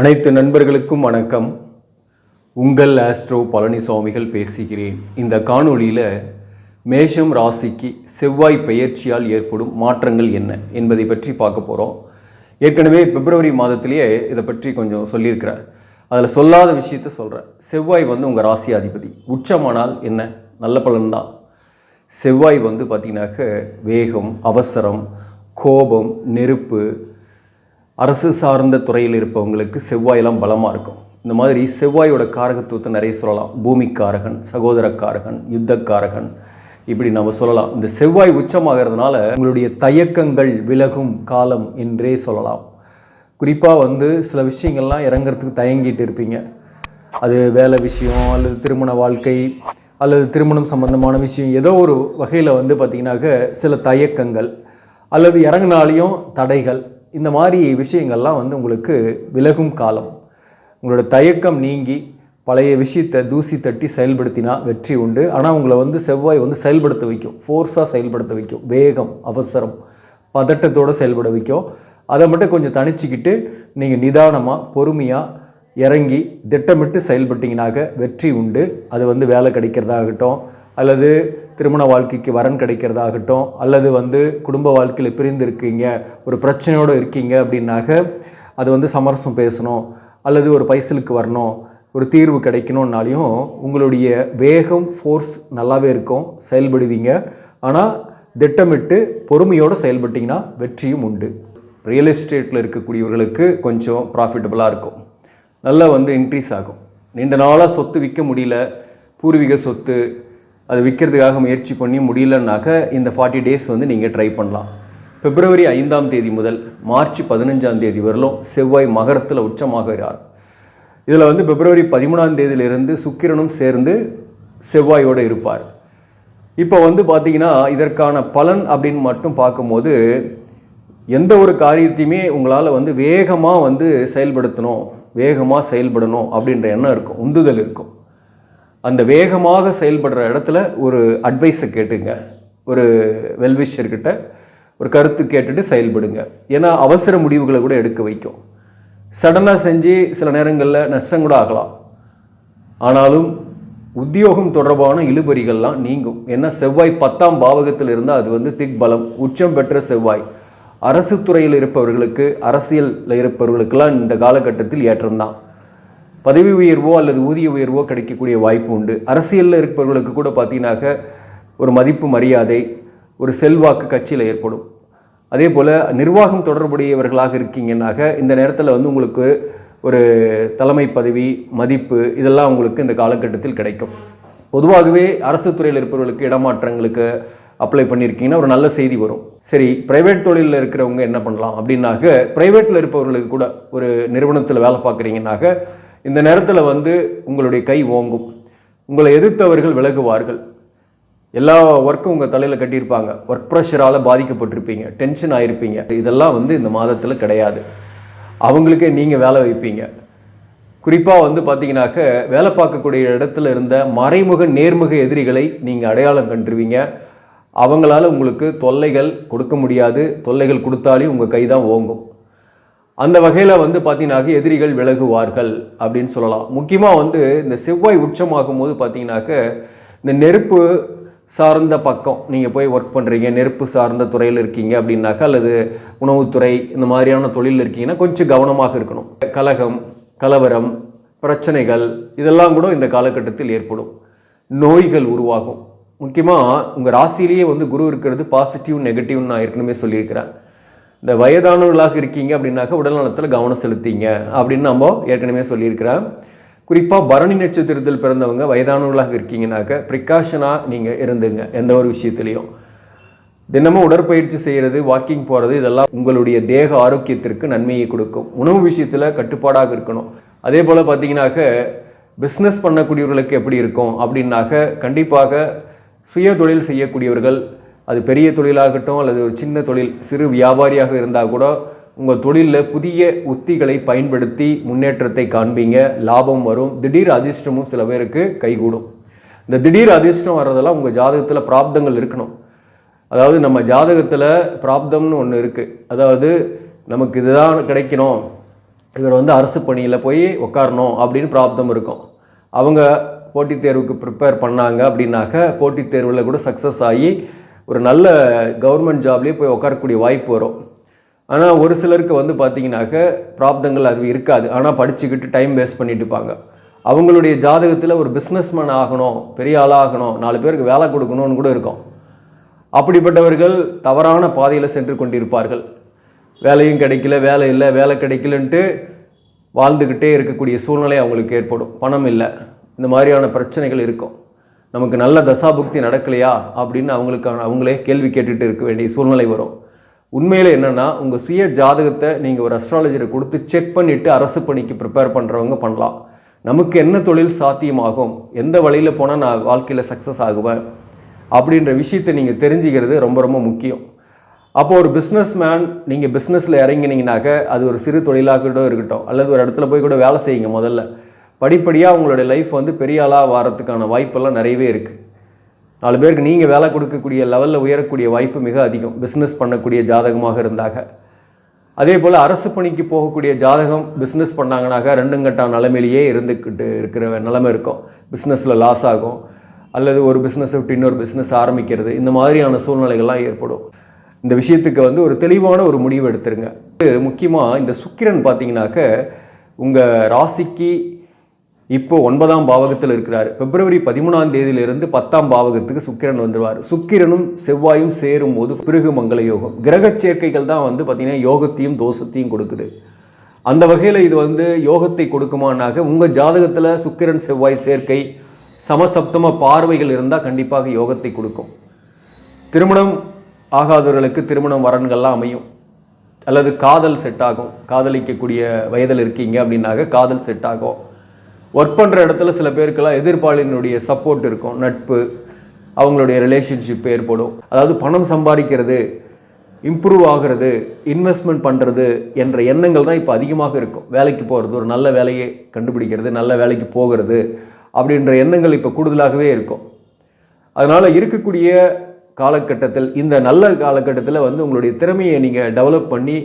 அனைத்து நண்பர்களுக்கும் வணக்கம். உங்கள் ஆஸ்ட்ரோ பழனிசாமிகள் பேசுகிறேன். இந்த காணொளியில் மேஷம் ராசிக்கு செவ்வாய் பெயர்ச்சியால் ஏற்படும் மாற்றங்கள் என்ன என்பதை பற்றி பார்க்க போகிறோம் ஏற்கனவே பிப்ரவரி மாதத்திலேயே இதை பற்றி கொஞ்சம் சொல்லியிருக்கிறேன் அதில் சொல்லாத விஷயத்த சொல்கிறேன் செவ்வாய் வந்து உங்கள் ராசி அதிபதி. உச்சமானால் என்ன? நல்ல பலன்தான். செவ்வாய் வந்து பார்த்திங்கனாக்க வேகம் அவசரம் கோபம் நெருப்பு அரசு சார்ந்த துறையில் இருப்பவங்களுக்கு செவ்வாயெல்லாம் பலமாக இருக்கும். இந்த மாதிரி செவ்வாயோட காரகத்துவத்தை நிறைய சொல்லலாம். பூமிக்காரகன் சகோதரக்காரகன் யுத்தக்காரகன் இப்படி நம்ம சொல்லலாம். இந்த செவ்வாய் உச்சமாகிறதுனால உங்களுடைய தயக்கங்கள் விலகும் காலம் என்றே சொல்லலாம். குறிப்பாக வந்து சில விஷயங்கள்லாம் இறங்குறதுக்கு தயங்கிட்டு இருப்பீங்க. அது வேலை விஷயம் அல்லது திருமண வாழ்க்கை அல்லது திருமணம் சம்பந்தமான விஷயம் ஏதோ ஒரு வகையில் வந்து பார்த்திங்கனாக்க சில தயக்கங்கள் அல்லது இறங்கினாலையும் தடைகள் இந்த மாதிரி விஷயங்கள்லாம் வந்து உங்களுக்கு விலகும் காலம். உங்களோட தயக்கம் நீங்கி பழைய விஷயத்தை தூசி தட்டி செயல்படுத்தினா வெற்றி உண்டு. ஆனால் உங்களை வந்து செவ்வாய் வந்து செயல்படுத்த வைக்கும். ஃபோர்ஸாக செயல்படுத்த வைக்கும். வேகம் அவசரம் பதட்டத்தோடு செயல்பட வைக்கும். அதை மட்டும் கொஞ்சம் தணிச்சிக்கிட்டு நீங்கள் நிதானமாக பொறுமையாக இறங்கி திட்டமிட்டு செயல்பட்டீங்கனாக வெற்றி உண்டு. அது வந்து வேலை கிடைக்கிறதாகட்டும் அல்லது திருமண வாழ்க்கைக்கு வரன் கிடைக்கிறதாகட்டும் அல்லது வந்து குடும்ப வாழ்க்கையில் பிரிந்து இருக்கீங்க ஒரு பிரச்சனையோடு இருக்கீங்க அப்படின்னாக்க அது வந்து சமரசம் பேசணும் அல்லது ஒரு பைசலுக்கு வரணும் ஒரு தீர்வு கிடைக்கணும்னாலையும் உங்களுடைய வேகம் ஃபோர்ஸ் நல்லாவே இருக்கும் செயல்படுவீங்க. ஆனால் திட்டமிட்டு பொறுமையோடு செயல்பட்டிங்கன்னா வெற்றியும் உண்டு. ரியல் எஸ்டேட்டில் இருக்கக்கூடியவர்களுக்கு கொஞ்சம் ப்ராஃபிட்டபுளாக இருக்கும். நல்லா வந்து இன்க்ரீஸ் ஆகும். நீண்ட நாளாக சொத்து விற்க முடியல பூர்வீக சொத்து அது விற்கிறதுக்காக முயற்சி பண்ணி முடியலன்னாக்க இந்த ஃபார்ட்டி டேஸ் வந்து நீங்கள் ட்ரை பண்ணலாம். பிப்ரவரி ஐந்தாம் தேதி முதல் மார்ச் பதினஞ்சாம் தேதி வரலும் செவ்வாய் மகரத்தில் உச்சமாகிறார். இதில் வந்து பிப்ரவரி பதிமூணாம் தேதியிலிருந்து சுக்கிரனும் சேர்ந்து செவ்வாயோடு இருப்பார். இப்போ வந்து பார்த்திங்கன்னா இதற்கான பலன் அப்படின்னு மட்டும் பார்க்கும்போது எந்த ஒரு காரியத்தையுமே உங்களால் வந்து வேகமாக வந்து செயல்படுத்தணும் வேகமாக செயல்படணும் அப்படின்ற எண்ணம் இருக்கும் உந்துதல் இருக்கும். அந்த வேகமாக செயல்படுற இடத்துல ஒரு அட்வைஸை கேட்டுங்க. ஒரு வெல்விஷர்கிட்ட ஒரு கருத்து கேட்டுட்டு செயல்படுங்க. ஏன்னா அவசர முடிவுகளை கூட எடுக்க வைக்கும். சடனாக செஞ்சு சில நேரங்களில் நஷ்டம் கூட ஆகலாம். ஆனாலும் உத்தியோகம் தொடர்பான இழுபறிகள்லாம் நீங்கும். ஏன்னா செவ்வாய் பத்தாம் பாவகத்தில் இருந்தால் அது வந்து திக் பலம் உச்சம் பெற்ற செவ்வாய். அரசு துறையில் இருப்பவர்களுக்கு அரசியலில் இருப்பவர்களுக்கெல்லாம் இந்த காலகட்டத்தில் ஏற்றம்தான் பதவி உயர்வோ அல்லது ஊதிய உயர்வோ கிடைக்கக்கூடிய வாய்ப்பு உண்டு. அரசியலில் இருப்பவர்களுக்கு கூட பார்த்தீங்கன்னாக்க ஒரு மதிப்பு மரியாதை ஒரு செல்வாக்கு கட்சியில் ஏற்படும். அதே போல் நிர்வாகம் தொடர்புடையவர்களாக இருக்கீங்கன்னாக்க இந்த நேரத்தில் வந்து உங்களுக்கு ஒரு தலைமை பதவி மதிப்பு இதெல்லாம் உங்களுக்கு இந்த காலகட்டத்தில் கிடைக்கும். பொதுவாகவே அரசு துறையில் இருப்பவர்களுக்கு இடமாற்றங்களுக்கு அப்ளை பண்ணியிருக்கீங்கன்னா ஒரு நல்ல செய்தி வரும். சரி ப்ரைவேட் தொழிலில் இருக்கிறவங்க என்ன பண்ணலாம்? அப்படின்னாக்க ப்ரைவேட்டில் இருப்பவர்களுக்கு கூட ஒரு நிறுவனத்தில் வேலை பார்க்குறீங்கன்னாக்க இந்த நேரத்தில் வந்து உங்களுடைய கை ஓங்கும். உங்களை எதிர்த்தவர்கள் விலகுவார்கள். எல்லா ஒர்க்கும் உங்கள் தலையில் கட்டியிருப்பாங்க. ஒர்க் ப்ரெஷரால் பாதிக்கப்பட்டிருப்பீங்க. டென்ஷன் ஆகிருப்பீங்க இதெல்லாம் வந்து இந்த மாதத்தில் கிடையாது. அவங்களுக்கே நீங்கள் வேலை வைப்பீங்க. குறிப்பாக வந்து பார்த்தீங்கன்னாக்க வேலை பார்க்கக்கூடிய இடத்துல இருந்த மறைமுக நேர்முக எதிரிகளை நீங்கள் அடையாளம் கண்டுருவீங்க. அவங்களால உங்களுக்கு தொல்லைகள் கொடுக்க முடியாது. தொல்லைகள் கொடுத்தாலே உங்கள் கை தான் ஓங்கும். அந்த வகையில் வந்து பார்த்தீங்கன்னாக்க எதிரிகள் விலகுவார்கள் அப்படின்னு சொல்லலாம். முக்கியமாக வந்து இந்த செவ்வாய் உச்சமாகும் போது பார்த்தீங்கன்னாக்க இந்த நெருப்பு சார்ந்த பக்கம் நீங்கள் போய் ஒர்க் பண்ணுறீங்க நெருப்பு சார்ந்த துறையில் இருக்கீங்க அப்படின்னாக்கா அல்லது உணவுத்துறை இந்த மாதிரியான தொழிலில் இருக்கீங்கன்னா கொஞ்சம் கவனமாக இருக்கணும். கலகம் கலவரம் பிரச்சனைகள் இதெல்லாம் கூட இந்த காலகட்டத்தில் ஏற்படும். நோய்கள் உருவாகும். முக்கியமாக உங்கள் ராசியிலேயே வந்து குரு இருக்கிறது பாசிட்டிவ் நெகட்டிவ்னு நான் ஏற்கனவே சொல்லியிருக்கிறேன். இந்த வயதானவர்களாக இருக்கீங்க அப்படின்னாக்கா உடல் நலத்தில் கவனம் செலுத்திங்க அப்படின்னு நம்ம ஏற்கனவே சொல்லியிருக்கிறேன் குறிப்பாக பரணி நட்சத்திரத்தில் பிறந்தவங்க வயதானவர்களாக இருக்கீங்கனாக்க ப்ரிகாஷனாக நீங்கள் இருந்துங்க எந்த ஒரு விஷயத்துலையும். தினமும் உடற்பயிற்சி செய்கிறது வாக்கிங் போகிறது இதெல்லாம் உங்களுடைய தேக ஆரோக்கியத்திற்கு நன்மையை கொடுக்கும். உணவு விஷயத்தில் கட்டுப்பாடாக இருக்கணும். அதே போல் பார்த்தீங்கன்னாக்க பிஸ்னஸ் பண்ணக்கூடியவர்களுக்கு எப்படி இருக்கும் அப்படின்னாக்க கண்டிப்பாக சுய தொழில் செய்யக்கூடியவர்கள் அது பெரிய தொழிலாகட்டும் அல்லது ஒரு சின்ன தொழில் சிறு வியாபாரியாக இருந்தால் கூட உங்கள் தொழிலில் புதிய உத்திகளை பயன்படுத்தி முன்னேற்றத்தை காண்பீங்க. லாபம் வரும். திடீர் அதிர்ஷ்டமும் சில பேருக்கு கைகூடும். இந்த திடீர் அதிர்ஷ்டம் வர்றதெல்லாம் உங்கள் ஜாதகத்தில் பிராப்தங்கள் இருக்கணும். அதாவது நம்ம ஜாதகத்தில் பிராப்தம்னு ஒன்று இருக்குது அதாவது நமக்கு இதுதான் கிடைக்கணும். இவர் வந்து அரசு பணியில் போய் உட்காரணும் அப்படின்னு பிராப்தம் இருக்கும். அவங்க போட்டித் தேர்வுக்கு ப்ரிப்பேர் பண்ணாங்க அப்படின்னாக்க போட்டித் தேர்வில் கூட சக்ஸஸ் ஆகி ஒரு நல்ல கவர்மெண்ட் ஜாப்லேயே போய் உட்காரக்கூடிய வாய்ப்பு வரும். ஆனால் ஒரு சிலருக்கு வந்து பார்த்தீங்கன்னாக்க பிராப்தங்கள் அது இருக்காது. ஆனால் படிச்சுக்கிட்டு டைம் வேஸ்ட் பண்ணிட்டு இருப்பாங்க. அவங்களுடைய ஜாதகத்தில் ஒரு பிஸ்னஸ்மேன் ஆகணும் பெரிய ஆளாகணும் நாலு பேருக்கு வேலை கொடுக்கணும்னு கூட இருக்கும். அப்படிப்பட்டவர்கள் தவறான பாதையில் சென்று கொண்டிருப்பார்கள். வேலையும் கிடைக்கல வேலை இல்லை வேலை கிடைக்கலன்ட்டு வாழ்ந்துக்கிட்டே இருக்கக்கூடிய சூழ்நிலை அவங்களுக்கு ஏற்படும். பணம் இல்லை. இந்த மாதிரியான பிரச்சனைகள் இருக்கும். நமக்கு நல்ல தசாபுக்தி நடக்கலையா அப்படின்னு அவங்களுக்கான அவங்களே கேள்வி கேட்டுட்டு இருக்க வேண்டிய சூழ்நிலை வரும். உண்மையில் என்னென்னா உங்கள் சுய ஜாதகத்தை நீங்கள் ஒரு அஸ்ட்ராலஜரை கொடுத்து செக் பண்ணிவிட்டு அரசு பணிக்கு ப்ரிப்பேர் பண்ணுறவங்க பண்ணலாம். நமக்கு என்ன தொழில் சாத்தியமாகும்? எந்த வழியில் போனால் நான் வாழ்க்கையில் சக்ஸஸ் ஆகுவேன்? அப்படின்ற விஷயத்தை நீங்கள் தெரிஞ்சுக்கிறது ரொம்ப ரொம்ப முக்கியம். அப்போது ஒரு பிஸ்னஸ் மேன் நீங்கள் பிஸ்னஸில் இறங்கினீங்கனாக்க அது ஒரு சிறு தொழிலாக கூட இருக்கட்டும் அல்லது ஒரு இடத்துல போய் கூட வேலை செய்யுங்க முதல்ல. படிப்படியாக உங்களுடைய லைஃப் வந்து பெரிய ஆளாக வாரத்துக்கான வாய்ப்பெல்லாம் நிறையவே இருக்குது நாலு பேருக்கு நீங்கள் வேலை கொடுக்கக்கூடிய லெவலில் உயரக்கூடிய வாய்ப்பு மிக அதிகம். பிஸ்னஸ் பண்ணக்கூடிய ஜாதகமாக இருந்தாக. அதே போல் அரசு பணிக்கு போகக்கூடிய ஜாதகம் பிஸ்னஸ் பண்ணாங்கனாக்கா ரெண்டுங்கட்டா நிலமையிலேயே இருந்துக்கிட்டு இருக்கிற நிலமை இருக்கும். பிஸ்னஸில் லாஸ் ஆகும். அல்லது ஒரு பிஸ்னஸை விட்டு இன்னொரு பிஸ்னஸ் ஆரம்பிக்கிறது. இந்த மாதிரியான சூழ்நிலைகள்லாம் ஏற்படும். இந்த விஷயத்துக்கு வந்து ஒரு தெளிவான ஒரு முடிவு எடுத்துருங்க. முக்கியமாக இந்த சுக்கிரன் பார்த்தீங்கன்னாக்க உங்கள் ராசிக்கு இப்போ ஒன்பதாம் பாவகத்தில் இருக்கிறார். பிப்ரவரி பதிமூணாம் தேதியிலிருந்து பத்தாம் பாவகத்துக்கு சுக்கிரன் வந்துடுவார் சுக்கிரனும் செவ்வாயும் சேரும் போது பிறகு மங்கள யோகம். கிரக சேர்க்கைகள் தான் வந்து பார்த்திங்கன்னா யோகத்தையும் தோஷத்தையும் கொடுக்குது. அந்த வகையில் இது வந்து யோகத்தை கொடுக்குமானாக உங்கள் ஜாதகத்தில் சுக்கிரன் செவ்வாய் சேர்க்கை சமசப்தம பார்வைகள் இருந்தால் கண்டிப்பாக யோகத்தை கொடுக்கும். திருமணம் ஆகாதவர்களுக்கு திருமணம் வரன்கள்லாம் அமையும். அல்லது காதல் செட் ஆகும். காதலிக்கக்கூடிய வயதில் இருக்கீங்க அப்படின்னாக்க காதல் செட் ஆகும். ஒர்க் பண்ணுற இடத்துல சில பேருக்கெல்லாம் எதிர்ப்பாளினுடைய சப்போர்ட் இருக்கும் நட்பு அவங்களுடைய ரிலேஷன்ஷிப் ஏற்படும். அதாவது பணம் சம்பாதிக்கிறது இம்ப்ரூவ் ஆகிறது இன்வெஸ்ட்மெண்ட் பண்ணுறது என்ற எண்ணங்கள் தான் இப்போ அதிகமாக இருக்கும். வேலைக்கு போகிறது ஒரு நல்ல வேலையை கண்டுபிடிக்கிறது நல்ல வேலைக்கு போகிறது அப்படின்ற எண்ணங்கள் இப்போ கூடுதலாகவே இருக்கும். அதனால் இருக்கக்கூடிய காலகட்டத்தில் இந்த நல்ல காலகட்டத்தில் வந்து உங்களுடைய திறமையை நீங்கள் டெவலப் பண்ணி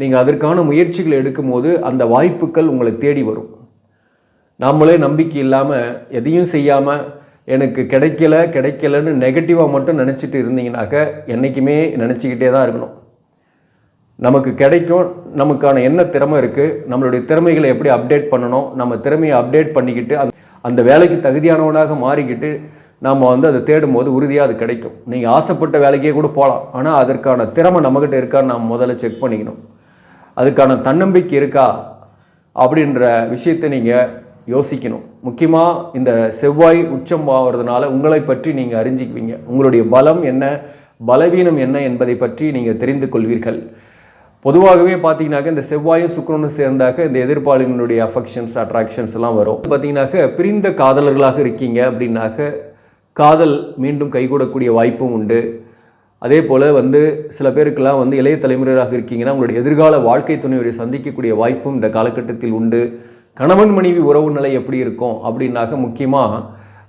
நீங்கள் அதற்கான முயற்சிகளை எடுக்கும்போது அந்த வாய்ப்புகள் உங்களை தேடி வரும். நம்மளே நம்பிக்கை இல்லாமல் எதையும் செய்யாமல் எனக்கு கிடைக்கல கிடைக்கலன்னு நெகட்டிவாக மட்டும் நினச்சிட்டு இருந்தீங்கனாக்க என்றைக்குமே நினச்சிக்கிட்டே தான் இருக்கணும். நமக்கு கிடைக்கும் நமக்கான என்ன திறமை இருக்குது நம்மளுடைய திறமைகளை எப்படி அப்டேட் பண்ணணும் நம்ம திறமையை அப்டேட் பண்ணிக்கிட்டு அந்த அந்த வேலைக்கு தகுதியானவனாக மாறிக்கிட்டு நாம் வந்து அதை தேடும் போது உறுதியாக அது கிடைக்கும். நீங்கள் ஆசைப்பட்ட வேலைக்கே கூட போகலாம் ஆனால் அதற்கான திறமை நம்மக்கிட்ட இருக்கான்னு நாம் முதல்ல செக் பண்ணிக்கணும். அதுக்கான தன்னம்பிக்கை இருக்கா அப்படின்ற விஷயத்தை நீங்கள் யோசிக்கணும். முக்கியமாக இந்த செவ்வாய் உச்சம் ஆகிறதுனால உங்களை பற்றி நீங்கள் அறிஞ்சிக்குவீங்க. உங்களுடைய பலம் என்ன? பலவீனம் என்ன என்பதை பற்றி நீங்கள் தெரிந்து கொள்வீர்கள். பொதுவாகவே பார்த்தீங்கன்னாக்க இந்த செவ்வாயும் சுக்கரனும் சேர்ந்தாக்க இந்த எதிர்ப்பாளினுடைய அஃபெக்ஷன்ஸ் அட்ராக்ஷன்ஸ் எல்லாம் வரும். பார்த்தீங்கன்னாக்க பிரிந்த காதலர்களாக இருக்கீங்க அப்படின்னாக்க காதல் மீண்டும் கைகூடக்கூடிய வாய்ப்பும் உண்டு. அதே போல் வந்து சில பேருக்கெல்லாம் வந்து இளைய தலைமுறையாக இருக்கீங்கன்னா உங்களுடைய எதிர்கால வாழ்க்கை துணையுடைய சந்திக்கக்கூடிய வாய்ப்பும் இந்த காலகட்டத்தில் உண்டு. கணவன் மனைவி உறவு நிலை எப்படி இருக்கும் அப்படின்னாக்க முக்கியமாக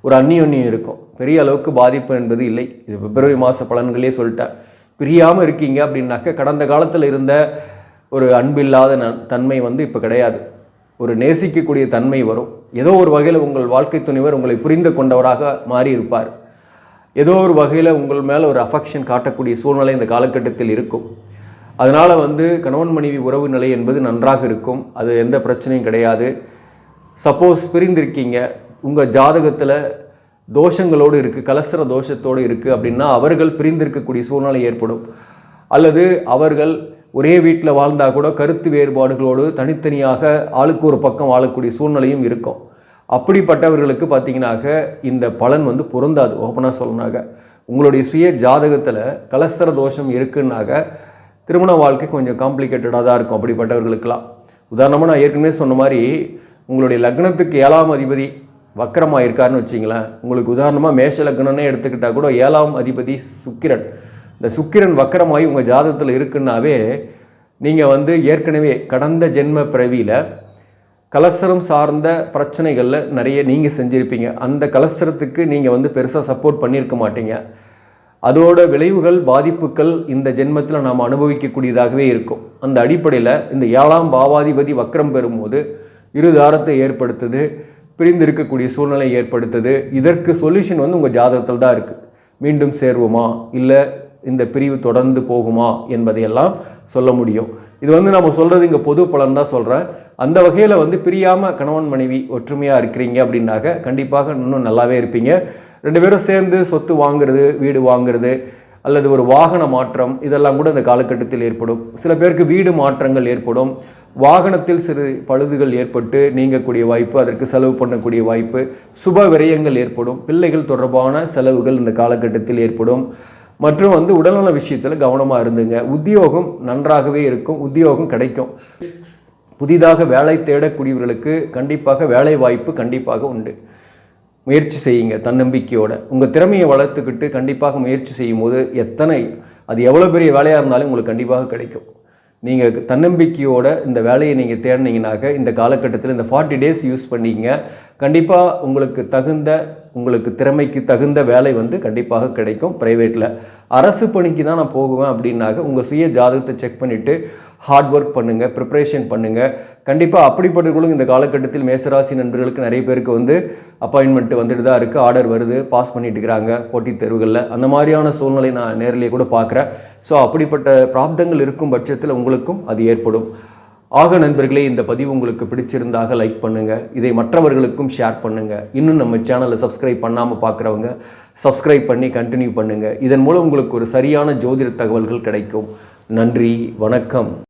ஒரு அந்நியோன்யம் இருக்கும். பெரிய அளவுக்கு பாதிப்பு என்பது இல்லை. இது பிப்ரவரி மாத பலன்களே சொல்லிட்டேன். பிரியாமல் இருக்கீங்க அப்படின்னாக்க கடந்த காலத்தில் இருந்த ஒரு அன்பில்லாத ந தன்மை வந்து இப்போ கிடையாது. ஒரு நேசிக்கக்கூடிய தன்மை வரும். ஏதோ ஒரு வகையில் உங்கள் வாழ்க்கை துணைவர் உங்களை புரிந்து கொண்டவராக மாறி இருப்பார். ஏதோ ஒரு வகையில் உங்கள் மேலே ஒரு அஃபெக்ஷன் காட்டக்கூடிய சூழ்நிலை இந்த காலகட்டத்தில் இருக்கும். அதனால் வந்து கணவன் மனைவி உறவு நிலை என்பது நன்றாக இருக்கும். அது எந்த பிரச்சனையும் கிடையாது. சப்போஸ் பிரிந்திருக்கீங்க. உங்கள் ஜாதகத்தில் தோஷங்களோடு இருக்குது கலசர தோஷத்தோடு இருக்குது அப்படின்னா அவர்கள் பிரிந்திருக்கக்கூடிய சூழ்நிலை ஏற்படும். அல்லது அவர்கள் ஒரே வீட்டில் வாழ்ந்தால் கூட கருத்து வேறுபாடுகளோடு தனித்தனியாக ஆளுக்கு ஒரு பக்கம் வாழக்கூடிய சூழ்நிலையும் இருக்கும். அப்படிப்பட்டவர்களுக்கு பார்த்தீங்கன்னாக்க இந்த பலன் வந்து பொருந்தாது. ஓப்பனாக சொல்லணாக்க உங்களுடைய சுய ஜாதகத்தில் கலஸ்தர தோஷம் இருக்குன்னாக்க திருமண வாழ்க்கை கொஞ்சம் காம்ப்ளிகேட்டடாக தான் இருக்கும் அப்படிப்பட்டவர்களுக்கெல்லாம். உதாரணமாக நான் ஏற்கனவே சொன்ன மாதிரி உங்களுடைய லக்னத்துக்கு ஏழாம் அதிபதி வக்கரமாக இருக்காருன்னு வச்சிங்களேன். உங்களுக்கு உதாரணமாக மேஷ லக்னம்னே எடுத்துக்கிட்டால் கூட ஏழாம் அதிபதி சுக்கிரன். இந்த சுக்கிரன் வக்கரமாகி உங்கள் ஜாதகத்தில் இருக்குன்னாவே நீங்கள் வந்து ஏற்கனவே கடந்த ஜென்ம பிறவியில் கலசரம் சார்ந்த பிரச்சனைகளில் நிறைய நீங்கள் செஞ்சுருப்பீங்க. அந்த கலசரத்துக்கு நீங்கள் வந்து பெருசாக சப்போர்ட் பண்ணியிருக்க மாட்டீங்க. அதோட விளைவுகள் பாதிப்புகள் இந்த ஜென்மத்தில் நாம் அனுபவிக்கக்கூடியதாகவே இருக்கும். அந்த அடிப்படையில் இந்த ஏழாம் பாவாதிபதி வக்ரம் பெறும்போது இருதாரத்தை ஏற்படுத்துது பிரிந்து இருக்கக்கூடிய சூழ்நிலை ஏற்படுத்துது. இதற்கு சொல்யூஷன் வந்து உங்கள் ஜாதகத்தில் தான் இருக்குது மீண்டும் சேர்வோமா? இல்லை இந்த பிரிவு தொடர்ந்து போகுமா என்பதையெல்லாம் சொல்ல முடியும். இது வந்து நம்ம சொல்கிறது இங்கே பொது பலன் தான் சொல்கிறேன் அந்த வகையில் வந்து பிரியாமல் கணவன் மனைவி ஒற்றுமையாக இருக்கிறீங்க அப்படின்னாக்க கண்டிப்பாக இன்னும் நல்லாவே இருப்பீங்க. ரெண்டு பேரும் சேர்ந்து சொத்து வாங்குறது வீடு வாங்குறது அல்லது ஒரு வாகன மாற்றம் இதெல்லாம் கூட இந்த காலகட்டத்தில் ஏற்படும். சில பேருக்கு வீடு மாற்றங்கள் ஏற்படும். வாகனத்தில் சிறு பழுதுகள் ஏற்பட்டு நீங்கக்கூடிய வாய்ப்பு அதற்கு செலவு பண்ணக்கூடிய வாய்ப்பு சுப விரயங்கள் ஏற்படும். பிள்ளைகள் தொடர்பான செலவுகள் இந்த காலகட்டத்தில் ஏற்படும். மற்றும் வந்து உடல்நல விஷயத்தில் கவனமாக இருந்துங்க. உத்தியோகம் நன்றாகவே இருக்கும். உத்தியோகம் கிடைக்கும். புதிதாக வேலை தேடக்கூடியவர்களுக்கு கண்டிப்பாக வேலை வாய்ப்பு கண்டிப்பாக உண்டு. முயற்சி செய்யுங்க தன்னம்பிக்கையோட. உங்கள் திறமையை வளர்த்துக்கிட்டு கண்டிப்பாக முயற்சி செய்யும் போது எத்தனை அது எவ்வளோ பெரிய வேலையாக இருந்தாலும் உங்களுக்கு கண்டிப்பாக கிடைக்கும். நீங்கள் தன்னம்பிக்கையோட இந்த வேலையை நீங்கள் தேடினீங்கனாக்க இந்த காலகட்டத்தில் இந்த ஃபார்ட்டி டேஸ் யூஸ் பண்ணிங்க கண்டிப்பாக உங்களுக்கு தகுந்த உங்களுக்கு திறமைக்கு தகுந்த வேலை வந்து கண்டிப்பாக கிடைக்கும் ப்ரைவேட்டில் அரசு பணிக்கு தான் நான் போகுவேன் அப்படின்னாக்க உங்கள் சுய ஜாதகத்தை செக் பண்ணிவிட்டு ஹார்ட் ஒர்க் பண்ணுங்கள் ப்ரிப்பரேஷன் பண்ணுங்கள் கண்டிப்பாக அப்படிப்பட்டவர்களும் இந்த காலகட்டத்தில் மேசராசி நண்பர்களுக்கு நிறைய பேருக்கு வந்து அப்பாயின்மெண்ட் வந்துட்டு தான் இருக்குது ஆர்டர் வருது பாஸ் பண்ணிட்டு இருக்கிறாங்க போட்டித் தேர்வுகளில். அந்த மாதிரியான சூழ்நிலை நான் நேரிலேயே கூட பார்க்குறேன். ஸோ அப்படிப்பட்ட பிராப்தங்கள் இருக்கும் பட்சத்தில் உங்களுக்கும் அது ஏற்படும். ஆக நண்பர்களே இந்த பதிவு உங்களுக்கு பிடிச்சிருந்தாக லைக் பண்ணுங்கள் இதை மற்றவர்களுக்கும் ஷேர் பண்ணுங்கள் இன்னும் நம்ம சேனலை சப்ஸ்கிரைப் பண்ணாமல் பார்க்குறவங்க சப்ஸ்கிரைப் பண்ணி கண்டினியூ பண்ணுங்கள் இதன் மூலம் உங்களுக்கு ஒரு சரியான ஜோதிட தகவல்கள் கிடைக்கும். நன்றி வணக்கம்.